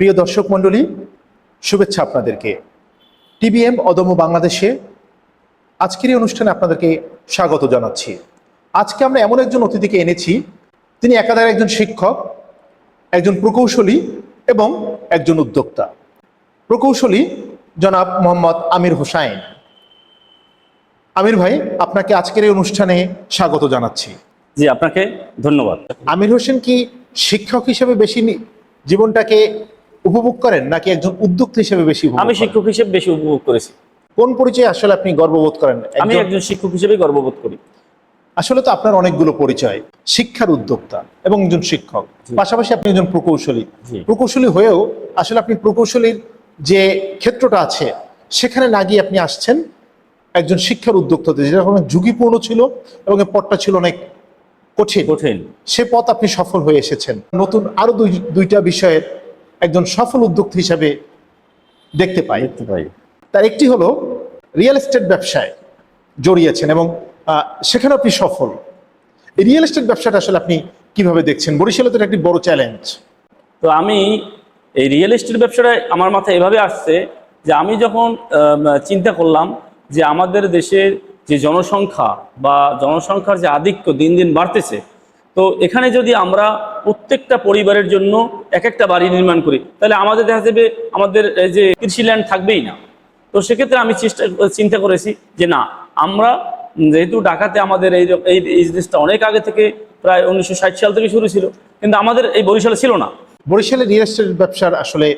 প্রিয় দর্শক মণ্ডলী শুভেচ্ছা আপনাদেরকে। টিবিএম অদম্য বাংলাদেশে আজকের এই অনুষ্ঠানে আপনাদেরকে স্বাগত জানাচ্ছি। আজকে আমরা এমন একজন অতিথিকে এনেছি তিনি একাধারে একজন শিক্ষক একজন প্রকৌশলী এবং একজন উদ্যোক্তা। প্রকৌশলী জনাব মোহাম্মদ আমির হোসাইন। আমির ভাই আপনাকে আজকের এই অনুষ্ঠানে স্বাগত জানাচ্ছি। জি আপনাকে ধন্যবাদ। আমির হোসেন কি শিক্ষক হিসেবে বেশি জীবনটাকে উপভোগ করেন নাকি একজন উদ্যোক্তা হিসেবে বেশি আমি শিক্ষক হিসেবে বেশি উপভোগ করেছি। কোন পরিচয়ে আসলে আপনি গর্ববোধ করেন? আমি একজন- শিক্ষক হিসেবে গর্ববোধ করি। আসলে তো আপনার অনেকগুলো পরিচয় শিক্ষার উদ্যোক্তা এবং একজন শিক্ষক। পাশাপাশি আপনি একজন প্রকৌশলী। প্রকৌশলী হয়েও আসলে আপনি প্রকৌশলীর যে ক্ষেত্রটা আছে সেখানে না গিয়ে আপনি আসছেন একজন শিক্ষার উদ্যোক্তাতে যেটা অনেক ঝুঁকিপূর্ণ ছিল এবং এই পথটা ছিল অনেক কঠিন। কঠিন। সে পথ আপনি সফল হয়ে এসেছেন। নতুন আরও দুই দুইটা বিষয়ের একজন সফল উদ্যোক্তা হিসাবে দেখতে পাই। দেখতে পাই। তার একটি হলো রিয়েল এস্টেট ব্যবসায় জড়িয়েছেন এবং সেখানে আপনি সফল। এই রিয়েল এস্টেট ব্যবসাটা আসলে আপনি কীভাবে দেখছেন? বরিশালে তো একটি বড় চ্যালেঞ্জ। তো আমি এই রিয়েল এস্টেট ব্যবসাটা আমার মাথায় এভাবে আসছে যে আমি যখন চিন্তা করলাম যে আমাদের দেশের যে জনসংখ্যা বা জনসংখ্যার যে আধিক্য দিন দিন বাড়তেছে তো এখানে যদি আমরা প্রত্যেকটা পরিবারের জন্য এক একটা বাড়ি নির্মাণ করি তাহলে আমাদের দেখা যাবে আমাদের এই যে কৃষি ল্যান্ড থাকবেই না। তো সেক্ষেত্রে আমি চেষ্টা চিন্তা করেছি যে না আমরা যেহেতু ঢাকাতে আমাদের এই এই জিনিসটা অনেক আগে থেকে প্রায় উনিশশো ষাট সাল থেকে শুরু ছিল কিন্তু আমাদের এই বরিশালে ছিল না। বরিশালে রিয়েল এস্টেট ব্যবসার আসলে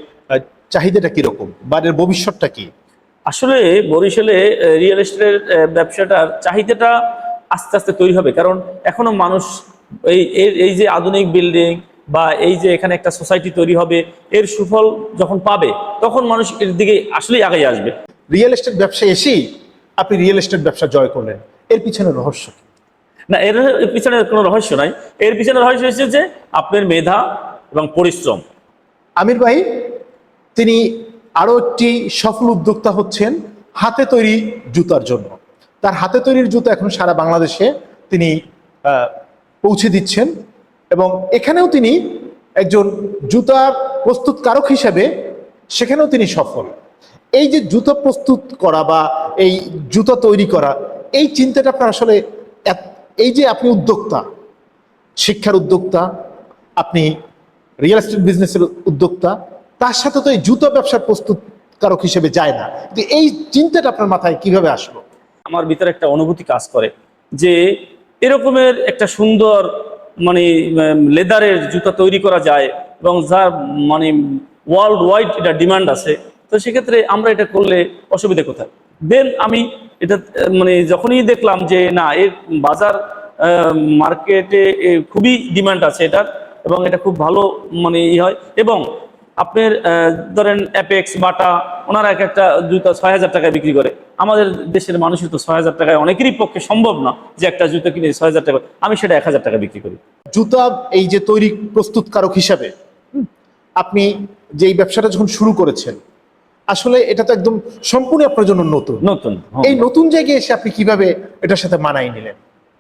চাহিদাটা কীরকম? বা এর ভবিষ্যৎটা কি? আসলে বরিশালে রিয়েল এস্টেটের ব্যবসাটার চাহিদাটা আস্তে আস্তে তৈরি হবে কারণ এখনও মানুষ এই এই যে আধুনিক বিল্ডিং বা এই যে এখানে একটা সোসাইটি তৈরি হবে এর সুফল যখন পাবে তখন মানুষ এর দিকে আসলেই আগে আসবে। রিয়েল এস্টেট ব্যবসায় এসেই আপনি রিয়েল এস্টেট ব্যবসা জয় করলেন। এর পিছনে রহস্য না এর পিছনে কোনো রহস্য নাই। এর পিছনে রহস্য হচ্ছে যে আপনার মেধা এবং পরিশ্রম। আমির ভাই তিনি আরও একটি সফল উদ্যোক্তা হচ্ছেন হাতে তৈরি জুতার জন্য। তার হাতে তৈরির জুতা এখন সারা বাংলাদেশে তিনি আহ, পৌঁছে দিচ্ছেন এবং এখানেও তিনি একজন জুতা প্রস্তুতকারক হিসেবে সেখানেও তিনি সফল। এই যে জুতা প্রস্তুত করা বা এই জুতা তৈরি করা, এই চিন্তাটা আপনার আসলে এই যে আপনি উদ্যোক্তা, শিক্ষার উদ্যোক্তা, আপনি রিয়েল এস্টেট বিজনেসের উদ্যোক্তা, তার সাথে তো এই জুতো ব্যবসার প্রস্তুতকারক হিসেবে যায় না। এই চিন্তাটা আপনার মাথায় কীভাবে আসলো? আমার ভিতরে একটা অনুভূতি কাজ করে যে এরকমের একটা সুন্দর মানে লেদারের জুতা তৈরি করা যায় এবং যার মানে ওয়ার্ল্ড ওয়াইড এটা ডিমান্ড আছে। তো সেক্ষেত্রে আমরা এটা করলে অসুবিধা কোথায়? দেন আমি এটা মানে যখনই দেখলাম যে, না, এর বাজার মার্কেটে খুবই ডিমান্ড আছে এটার এবং এটা খুব ভালো মানে ই হয় এবং আপনার ধরেন অ্যাপেক্স বাটা ওনারা এক একটা জুতা ছয় হাজার টাকায় বিক্রি করে। আমাদের দেশের মানুষের তো ছয় হাজার টাকায় অনেকেরই পক্ষে সম্ভব না যে একটা জুতো কিনে ছয় হাজার টাকা আমি সেটা এক হাজার টাকা বিক্রি করি। জুতা এই যে তৈরি প্রস্তুতকারক হিসাবে আপনি যে এই ব্যবসাটা যখন শুরু করেছেন আসলে এটা তো একদম সম্পূর্ণ আপনার জন্য নতুন। নতুন হ্যাঁ। এই নতুন জায়গায় এসে আপনি কীভাবে এটার সাথে মানাই নিলেন?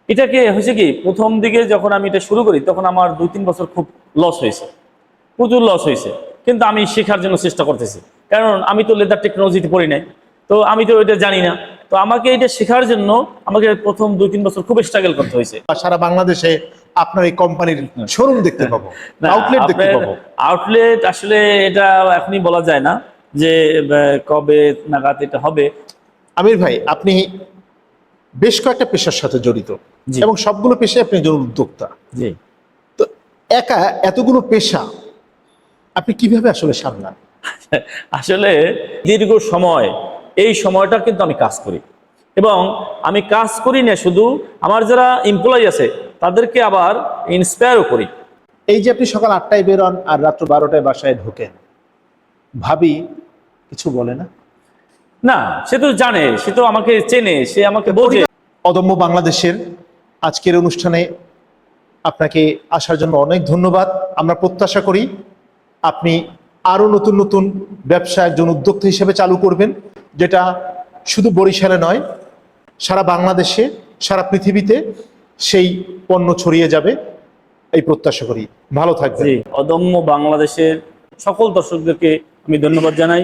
এটাকে হয়েছে কি প্রথম দিকে যখন আমি এটা শুরু করি তখন আমার দুই তিন বছর খুব লস হয়েছে। প্রচুর লস হয়েছে। কিন্তু আমি শেখার জন্য চেষ্টা করতেছি। কারণ আমি তো লেদার টেকনোলজিতে পড়ি নাই। তো আমি তো এটা জানি না। তো আমাকে এটা শেখার জন্য আমাকে প্রথম দুই তিন বছর খুব স্ট্রাগল করতে হয়েছে। সারা বাংলাদেশে আপনার এই কোম্পানির শোরুম দেখতে পাবো আউটলেট দেখতে পাবো। আউটলেট আসলে এটা এখনই বলা যায় না যে কবে নাগাদ এটা হবে। আমির ভাই আপনি বেশ কয়েকটা পেশার সাথে জড়িত। এবং সবগুলো পেশায় আপনি একজন উদ্যোক্তা। জি। তো একা এতগুলো পেশা আপনি কীভাবে আসলে সামলান? আসলে দীর্ঘ সময় এই সময়টা কিন্তু আমি কাজ করি। এবং আমি কাজ করি না শুধু আমার যারা এমপ্লয়ি আছে তাদেরকে আবার ইন্সপায়ারও করি। এই যে আপনি সকাল আটটায় বেরোন আর রাত্র বারোটায় বাসায় ঢোকেন ভাবি কিছু বলে না? না সে তো জানে সে তো আমাকে চেনে সে আমাকে বোঝে। অদম্য বাংলাদেশের আজকের অনুষ্ঠানে আপনাকে আসার জন্য অনেক ধন্যবাদ। আমরা প্রত্যাশা করি আপনি আরও নতুন নতুন ব্যবসা একজন উদ্যোক্তা হিসেবে চালু করবেন, যেটা শুধু বরিশালে নয়, সারা বাংলাদেশে, সারা পৃথিবীতে সেই পণ্য ছড়িয়ে যাবে, এই প্রত্যাশা করি। ভালো থাকবে অদম্য বাংলাদেশের সকল দর্শকদেরকে আমি ধন্যবাদ জানাই।